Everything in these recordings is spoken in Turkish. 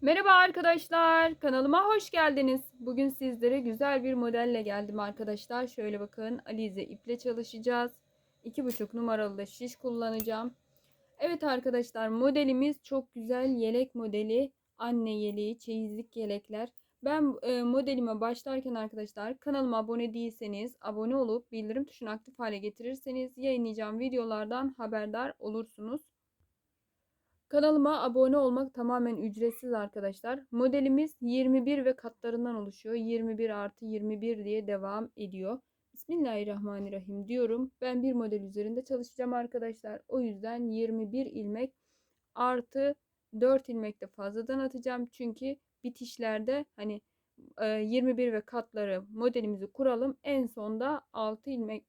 Merhaba arkadaşlar, kanalıma hoş geldiniz. Bugün sizlere güzel bir modelle geldim arkadaşlar. Şöyle bakın, Alize iple çalışacağız. 2,5 numaralı da şiş kullanacağım. Evet arkadaşlar, modelimiz çok güzel yelek modeli. Anne yeleği, çeyizlik yelekler. Ben e, modelime başlarken arkadaşlar kanalıma abone değilseniz abone olup bildirim tuşunu aktif hale getirirseniz yayınlayacağım videolardan haberdar olursunuz. Kanalıma abone olmak tamamen ücretsiz arkadaşlar. Modelimiz 21 ve katlarından oluşuyor. 21 artı 21 diye devam ediyor. Bismillahirrahmanirrahim diyorum. Ben bir model üzerinde çalışacağım arkadaşlar. O yüzden 21 ilmek artı 4 ilmek de fazladan atacağım. Çünkü bitişlerde hani 21 ve katları modelimizi kuralım. En sonda 6 ilmek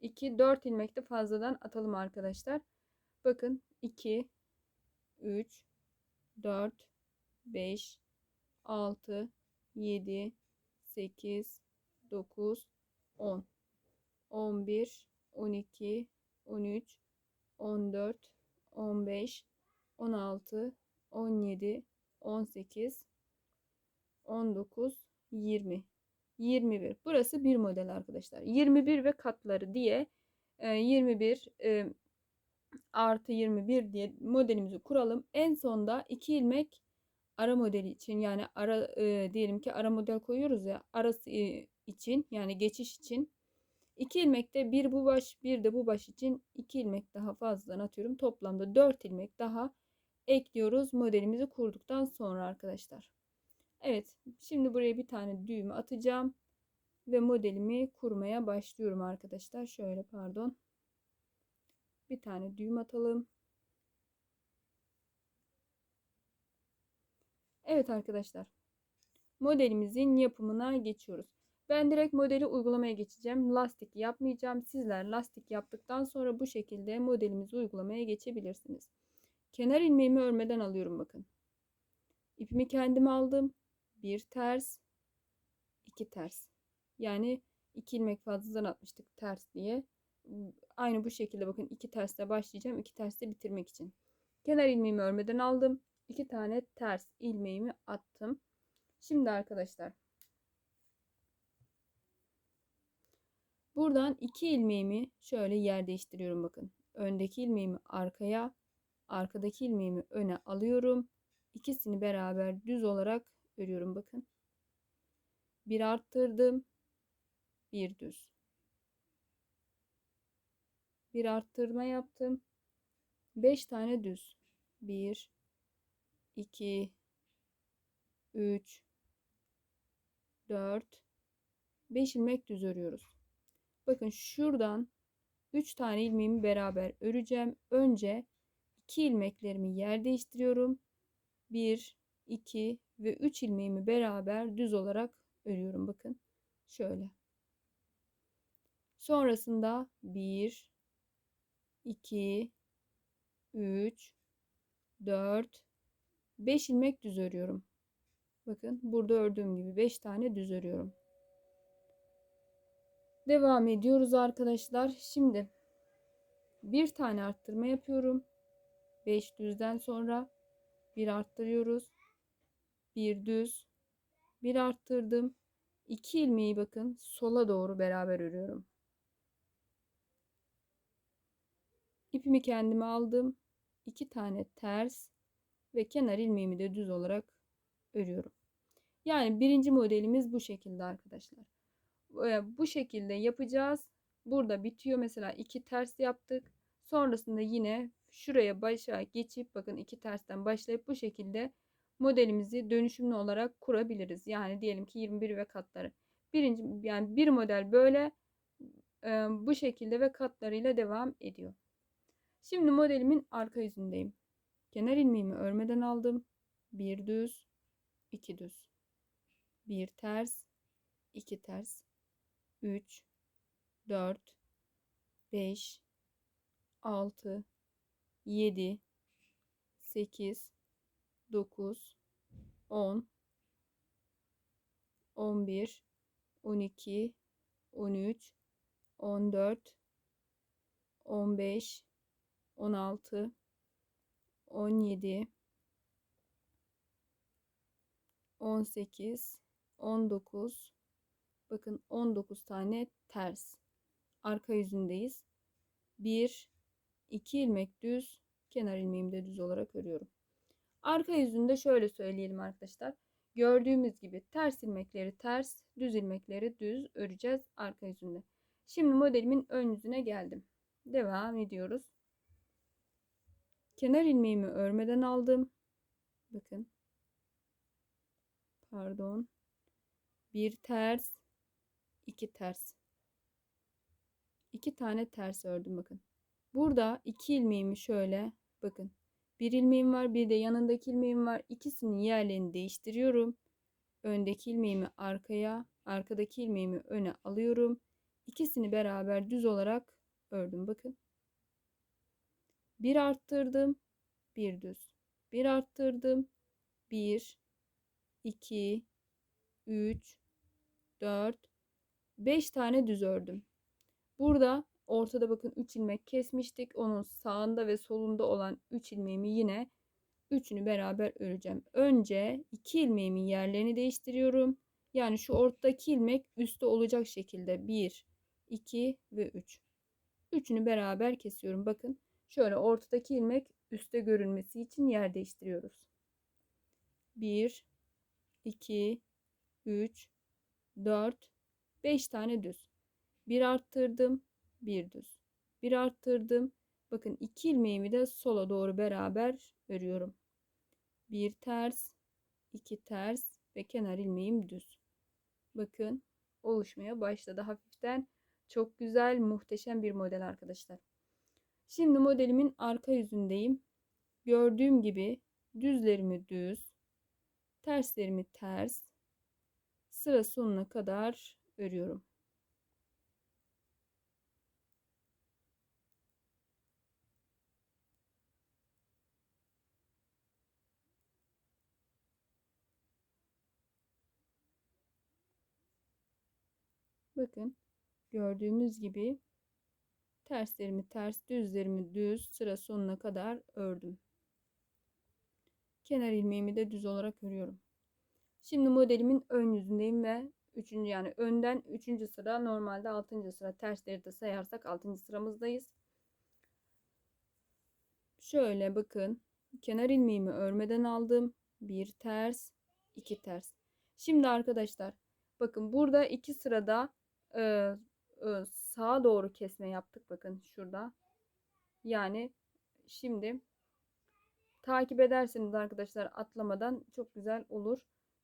2 4 ilmek de fazladan atalım arkadaşlar. Bakın 2 3 4 5 6 7 8 9 10 11 12 13 14 15 16 17 18 19 20 21 burası bir model arkadaşlar. 21 ve katları diye 21 artı 21 diye modelimizi kuralım. En sonda 2 ilmek ara modeli için yani ara e, diyelim ki ara model koyuyoruz ya arası e, için yani geçiş için 2 ilmekte bir bu baş bir de bu baş için 2 ilmek daha fazladan atıyorum. Toplamda 4 ilmek daha ekliyoruz modelimizi kurduktan sonra arkadaşlar. Evet şimdi buraya bir tane düğüm atacağım ve modelimi kurmaya başlıyorum arkadaşlar. Şöyle pardon bir tane düğüm atalım. Evet arkadaşlar. Modelimizin yapımına geçiyoruz. Ben direkt modeli uygulamaya geçeceğim. Lastik yapmayacağım. Sizler lastik yaptıktan sonra bu şekilde modelimizi uygulamaya geçebilirsiniz. Kenar ilmeğimi örmeden alıyorum bakın. İpimi kendim aldım. Bir ters, iki ters. Yani iki ilmek fazladan atmıştık ters diye aynı bu şekilde bakın iki tersle başlayacağım. iki tersle bitirmek için. Kenar ilmeğimi örmeden aldım. iki tane ters ilmeğimi attım. Şimdi arkadaşlar buradan iki ilmeğimi şöyle yer değiştiriyorum bakın. Öndeki ilmeğimi arkaya, arkadaki ilmeğimi öne alıyorum. İkisini beraber düz olarak örüyorum bakın. Bir arttırdım, bir düz bir arttırma yaptım. 5 tane düz. 1 2 3 4 5 ilmek düz örüyoruz. Bakın şuradan 3 tane ilmeğimi beraber öreceğim. Önce 2 ilmeklerimi yer değiştiriyorum. 1 2 ve 3 ilmeğimi beraber düz olarak örüyorum bakın. Şöyle. Sonrasında 1 2 3 4 5 ilmek düz örüyorum. Bakın burada ördüğüm gibi 5 tane düz örüyorum. Devam ediyoruz arkadaşlar. Şimdi bir tane arttırma yapıyorum. 5 düzden sonra bir arttırıyoruz. Bir düz. Bir arttırdım. 2 ilmeği bakın sola doğru beraber örüyorum. İpimi kendime aldım. iki tane ters ve kenar ilmeğimi de düz olarak örüyorum. Yani birinci modelimiz bu şekilde arkadaşlar. Bu şekilde yapacağız. Burada bitiyor. Mesela iki ters yaptık. Sonrasında yine şuraya başa geçip bakın iki tersten başlayıp bu şekilde modelimizi dönüşümlü olarak kurabiliriz. Yani diyelim ki 21 ve katları. Birinci yani bir model böyle bu şekilde ve katlarıyla devam ediyor. Şimdi modelimin arka yüzündeyim. Kenar ilmeğimi örmeden aldım. Bir düz, iki düz. Bir ters, iki ters. 3 4 5 6 7 8 9 10 11 12 13 14 15 16 17 18, 19. Bakın 19 tane ters. Arka yüzündeyiz. 1, 2 ilmek düz, kenar ilmeğimi de düz olarak örüyorum. Arka yüzünde şöyle söyleyelim arkadaşlar. Gördüğümüz gibi ters ilmekleri ters, düz ilmekleri düz öreceğiz arka yüzünde. Şimdi modelimin ön yüzüne geldim. Devam ediyoruz. Kenar ilmeğimi örmeden aldım. Bakın. Pardon. Bir ters, iki ters. İki tane ters ördüm bakın. Burada iki ilmeğimi şöyle bakın. Bir ilmeğim var, bir de yanındaki ilmeğim var. İkisinin yerlerini değiştiriyorum. Öndeki ilmeğimi arkaya, arkadaki ilmeğimi öne alıyorum. İkisini beraber düz olarak ördüm bakın. Bir arttırdım, bir düz. Bir arttırdım, bir, iki, üç, dört, beş tane düz ördüm. Burada ortada bakın 3 ilmek kesmiştik. Onun sağında ve solunda olan 3 ilmeğimi yine üçünü beraber öreceğim. Önce 2 ilmeğimin yerlerini değiştiriyorum. Yani şu ortadaki ilmek üstte olacak şekilde 1, 2 ve 3. Üçünü beraber kesiyorum. Bakın şöyle ortadaki ilmek üstte görünmesi için yer değiştiriyoruz. 1, 2, 3, 4, 5 tane düz. Bir arttırdım, bir düz. Bir arttırdım. Bakın iki ilmeğimi de sola doğru beraber örüyorum. Bir ters, iki ters ve kenar ilmeğim düz. Bakın oluşmaya başladı hafiften. Çok güzel, muhteşem bir model arkadaşlar. Şimdi modelimin arka yüzündeyim. Gördüğüm gibi düzlerimi düz, terslerimi ters, sıra sonuna kadar örüyorum. Bakın gördüğümüz gibi terslerimi ters, düzlerimi düz sıra sonuna kadar ördüm. Kenar ilmeğimi de düz olarak örüyorum. Şimdi modelimin ön yüzündeyim ve üçüncü yani önden üçüncü sıra normalde altıncı sıra tersleri de sayarsak altıncı sıramızdayız. Şöyle bakın kenar ilmeğimi örmeden aldım. Bir ters, iki ters. Şimdi arkadaşlar bakın burada iki sırada e, sağa doğru kesme yaptık. Bakın şurada. Yani şimdi takip ederseniz arkadaşlar atlamadan çok güzel olur.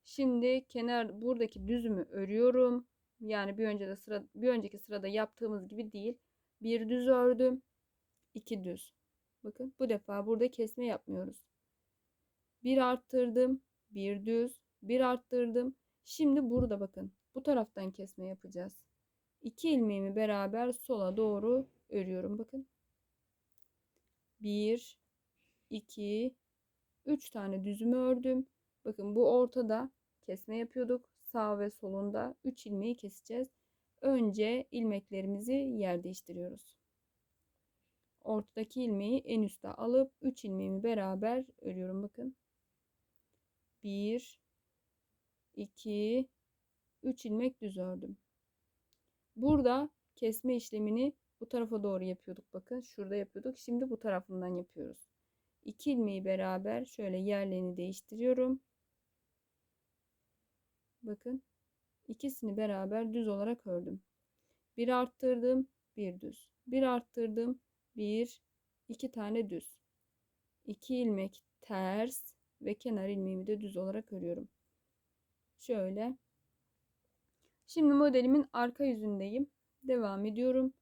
Şimdi kenar buradaki düzümü örüyorum. Yani bir önceki sıra bir önceki sırada yaptığımız gibi değil. Bir düz ördüm. iki düz. Bakın bu defa burada kesme yapmıyoruz. Bir arttırdım, bir düz, bir arttırdım. Şimdi burada bakın. Bu taraftan kesme yapacağız. 2 ilmeğimi beraber sola doğru örüyorum. Bakın. 1 2 3 tane düzümü ördüm. Bakın bu ortada kesme yapıyorduk. Sağ ve solunda 3 ilmeği keseceğiz. Önce ilmeklerimizi yer değiştiriyoruz. Ortadaki ilmeği en üste alıp 3 ilmeğimi beraber örüyorum. Bakın. 1 2 3 ilmek düz ördüm. Burada kesme işlemini bu tarafa doğru yapıyorduk. Bakın şurada yapıyorduk. Şimdi bu tarafından yapıyoruz. 2 ilmeği beraber şöyle yerlerini değiştiriyorum. Bakın ikisini beraber düz olarak ördüm. Bir arttırdım, bir düz. Bir arttırdım, bir, iki tane düz. 2 ilmek ters ve kenar ilmeğimi de düz olarak örüyorum. Şöyle Şimdi modelimin arka yüzündeyim. Devam ediyorum.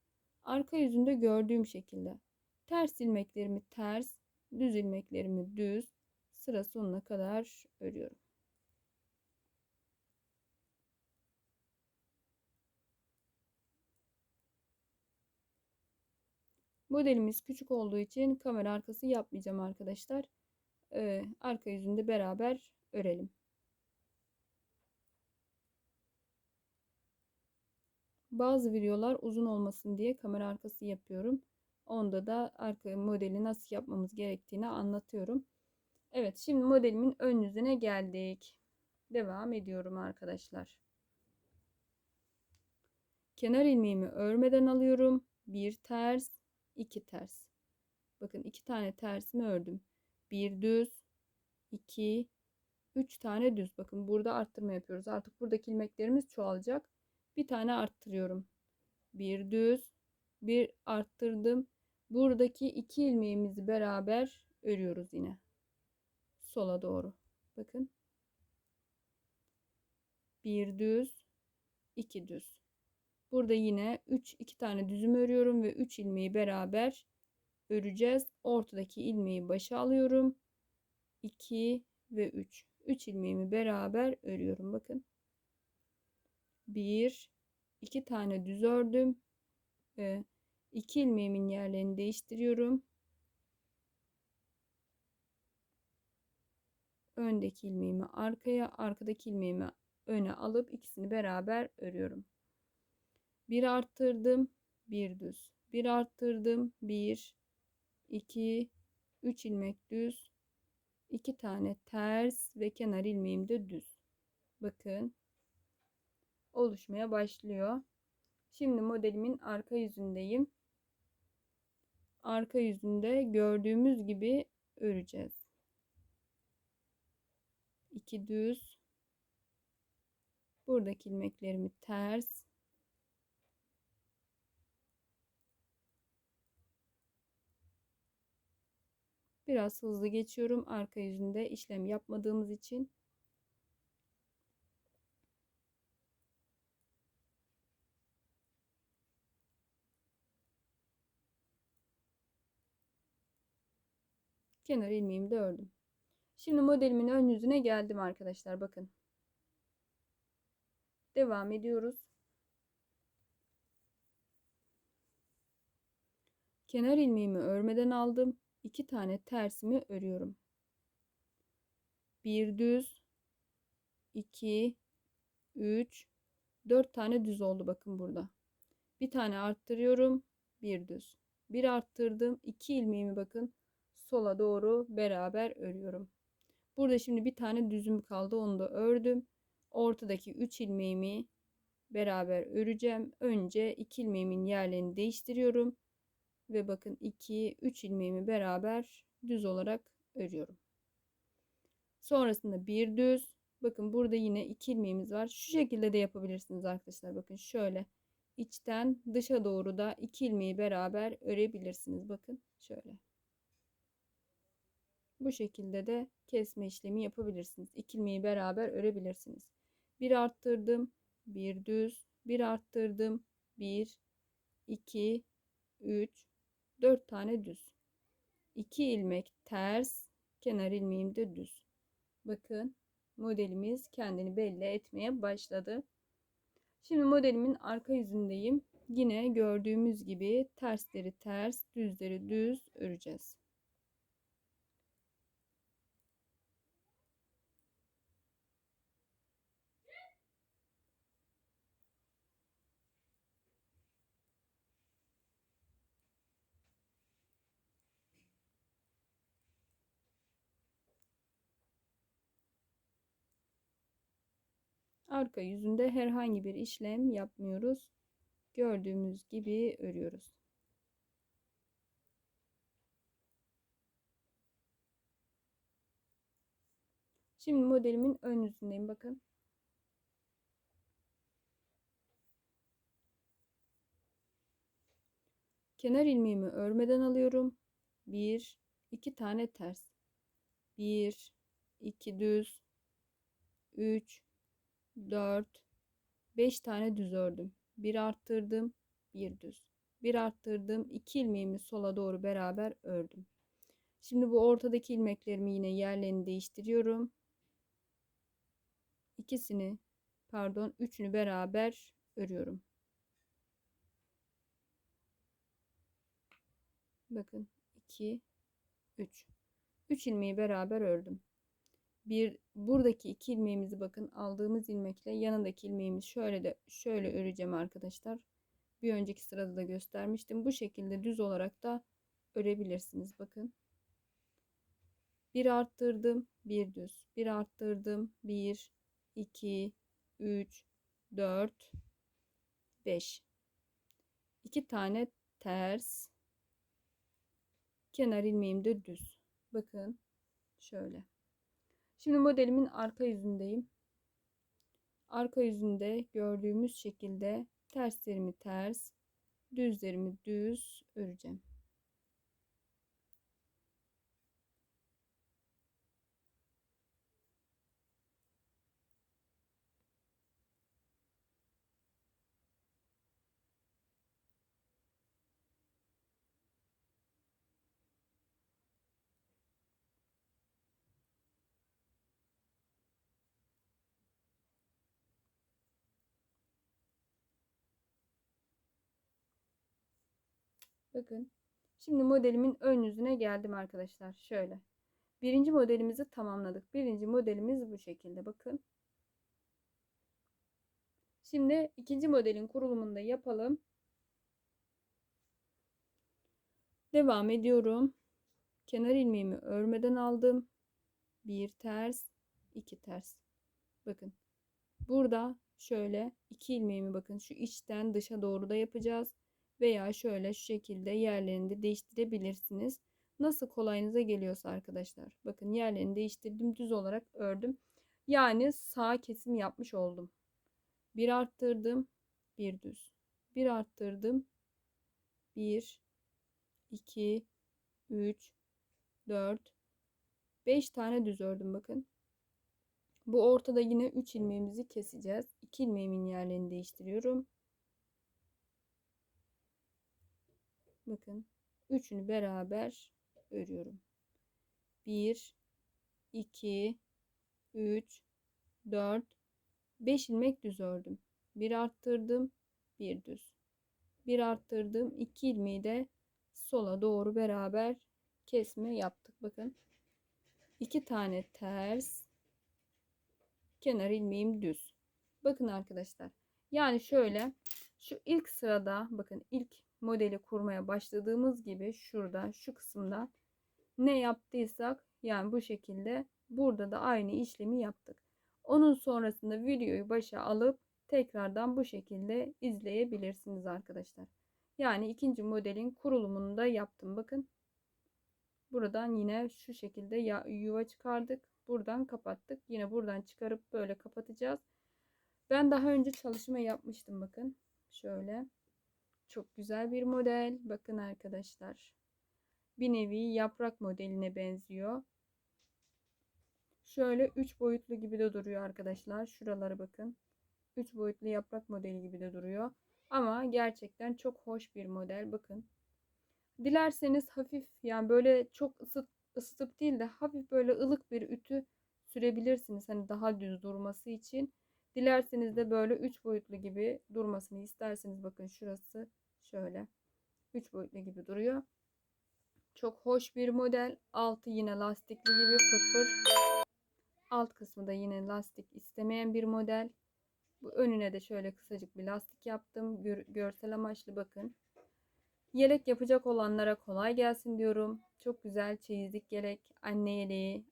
Arka yüzünde gördüğüm şekilde. Ters ilmeklerimi ters, düz ilmeklerimi düz sıra sonuna kadar örüyorum. Modelimiz küçük olduğu için kamera arkası yapmayacağım arkadaşlar. Ee, arka yüzünde beraber örelim. Bazı videolar uzun olmasın diye kamera arkası yapıyorum. Onda da arka modeli nasıl yapmamız gerektiğini anlatıyorum. Evet şimdi modelimin ön yüzüne geldik. Devam ediyorum arkadaşlar. Kenar ilmeğimi örmeden alıyorum. Bir ters, iki ters. Bakın iki tane tersimi ördüm. Bir düz, iki, üç tane düz. Bakın burada arttırma yapıyoruz. Artık buradaki ilmeklerimiz çoğalacak. Bir tane arttırıyorum. Bir düz, bir arttırdım. Buradaki iki ilmeğimizi beraber örüyoruz yine. Sola doğru. Bakın. Bir düz, iki düz. Burada yine 3 2 tane düzüm örüyorum ve 3 ilmeği beraber öreceğiz. Ortadaki ilmeği başa alıyorum. 2 ve 3. 3 ilmeğimi beraber örüyorum. Bakın. 1 2 tane düz ördüm. 2 ilmeğimin yerlerini değiştiriyorum. Öndeki ilmeğimi arkaya, arkadaki ilmeğimi öne alıp ikisini beraber örüyorum. Bir arttırdım, bir düz. Bir arttırdım, bir, iki, üç ilmek düz. iki tane ters ve kenar ilmeğim de düz. Bakın. Oluşmaya başlıyor. Şimdi modelimin arka yüzündeyim. Arka yüzünde gördüğümüz gibi öreceğiz. 2 düz. Buradaki ilmeklerimi ters Biraz hızlı geçiyorum. Arka yüzünde işlem yapmadığımız için. Kenar ilmeğimi de ördüm. Şimdi modelimin ön yüzüne geldim arkadaşlar. Bakın. Devam ediyoruz. Kenar ilmeğimi örmeden aldım. 2 tane tersimi örüyorum. Bir düz, 2, 3, 4 tane düz oldu bakın burada. Bir tane arttırıyorum, bir düz. Bir arttırdım, 2 ilmeğimi bakın sola doğru beraber örüyorum. Burada şimdi bir tane düzüm kaldı, onu da ördüm. Ortadaki 3 ilmeğimi beraber öreceğim. Önce 2 ilmeğimin yerlerini değiştiriyorum ve bakın 2 3 ilmeğimi beraber düz olarak örüyorum. Sonrasında bir düz. Bakın burada yine 2 ilmeğimiz var. Şu şekilde de yapabilirsiniz arkadaşlar. Bakın şöyle içten dışa doğru da 2 ilmeği beraber örebilirsiniz. Bakın şöyle. Bu şekilde de kesme işlemi yapabilirsiniz. 2 ilmeği beraber örebilirsiniz. Bir arttırdım, bir düz, bir arttırdım, 1 2 3 4 tane düz. 2 ilmek ters, kenar ilmeğim de düz. Bakın modelimiz kendini belli etmeye başladı. Şimdi modelimin arka yüzündeyim. Yine gördüğümüz gibi tersleri ters, düzleri düz öreceğiz. Arka yüzünde herhangi bir işlem yapmıyoruz. Gördüğümüz gibi örüyoruz. Şimdi modelimin ön yüzündeyim bakın. Kenar ilmeğimi örmeden alıyorum. 1 2 tane ters. 1 2 düz 3 4 5 tane düz ördüm. Bir arttırdım, bir düz. Bir arttırdım, iki ilmeğimi sola doğru beraber ördüm. Şimdi bu ortadaki ilmeklerimi yine yerlerini değiştiriyorum. İkisini, pardon, üçünü beraber örüyorum. Bakın 2 3 3 ilmeği beraber ördüm bir buradaki iki ilmeğimizi bakın aldığımız ilmekle yanındaki ilmeğimiz şöyle de şöyle öreceğim arkadaşlar. Bir önceki sırada da göstermiştim. Bu şekilde düz olarak da örebilirsiniz. Bakın. Bir arttırdım, bir düz. Bir arttırdım, bir, 2, 3, 4, 5. 2 tane ters. Kenar ilmeğim de düz. Bakın şöyle. Şimdi modelimin arka yüzündeyim. Arka yüzünde gördüğümüz şekilde terslerimi ters, düzlerimi düz öreceğim. Bakın. Şimdi modelimin ön yüzüne geldim arkadaşlar. Şöyle. Birinci modelimizi tamamladık. Birinci modelimiz bu şekilde. Bakın. Şimdi ikinci modelin kurulumunu da yapalım. Devam ediyorum. Kenar ilmeğimi örmeden aldım. Bir ters, iki ters. Bakın. Burada şöyle iki ilmeğimi bakın şu içten dışa doğru da yapacağız veya şöyle şu şekilde yerlerini de değiştirebilirsiniz. Nasıl kolayınıza geliyorsa arkadaşlar. Bakın yerlerini değiştirdim. Düz olarak ördüm. Yani sağ kesim yapmış oldum. Bir arttırdım. Bir düz. Bir arttırdım. Bir, iki, üç, dört, beş tane düz ördüm bakın. Bu ortada yine 3 ilmeğimizi keseceğiz. 2 ilmeğimin yerlerini değiştiriyorum. Bakın üçünü beraber örüyorum. 1 2 3 4 5 ilmek düz ördüm. Bir arttırdım, bir düz. Bir arttırdım, iki ilmeği de sola doğru beraber kesme yaptık. Bakın. iki tane ters, kenar ilmeğim düz. Bakın arkadaşlar. Yani şöyle şu ilk sırada bakın ilk modeli kurmaya başladığımız gibi şurada şu kısımda ne yaptıysak yani bu şekilde burada da aynı işlemi yaptık. Onun sonrasında videoyu başa alıp tekrardan bu şekilde izleyebilirsiniz arkadaşlar. Yani ikinci modelin kurulumunu da yaptım. Bakın. Buradan yine şu şekilde yuva çıkardık. Buradan kapattık. Yine buradan çıkarıp böyle kapatacağız. Ben daha önce çalışma yapmıştım bakın. Şöyle. Çok güzel bir model. Bakın arkadaşlar. Bir nevi yaprak modeline benziyor. Şöyle 3 boyutlu gibi de duruyor arkadaşlar. Şuraları bakın. 3 boyutlu yaprak modeli gibi de duruyor. Ama gerçekten çok hoş bir model. Bakın. Dilerseniz hafif yani böyle çok ısıt, ısıtıp değil de hafif böyle ılık bir ütü sürebilirsiniz. Hani daha düz durması için. Dilerseniz de böyle 3 boyutlu gibi durmasını isterseniz bakın şurası şöyle 3 boyutlu gibi duruyor. Çok hoş bir model. Altı yine lastikli gibi fırfır. Alt kısmı da yine lastik istemeyen bir model. Bu önüne de şöyle kısacık bir lastik yaptım. Gör, görsel amaçlı bakın. Yelek yapacak olanlara kolay gelsin diyorum. Çok güzel çeyizlik yelek, anne yeleği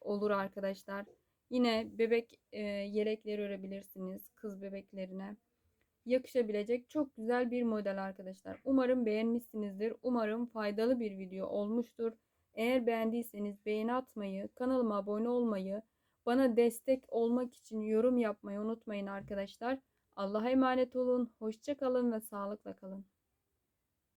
olur arkadaşlar. Yine bebek e, yelekleri örebilirsiniz kız bebeklerine. Yakışabilecek çok güzel bir model arkadaşlar. Umarım beğenmişsinizdir. Umarım faydalı bir video olmuştur. Eğer beğendiyseniz beğeni atmayı, kanalıma abone olmayı, bana destek olmak için yorum yapmayı unutmayın arkadaşlar. Allah'a emanet olun. Hoşça kalın ve sağlıkla kalın.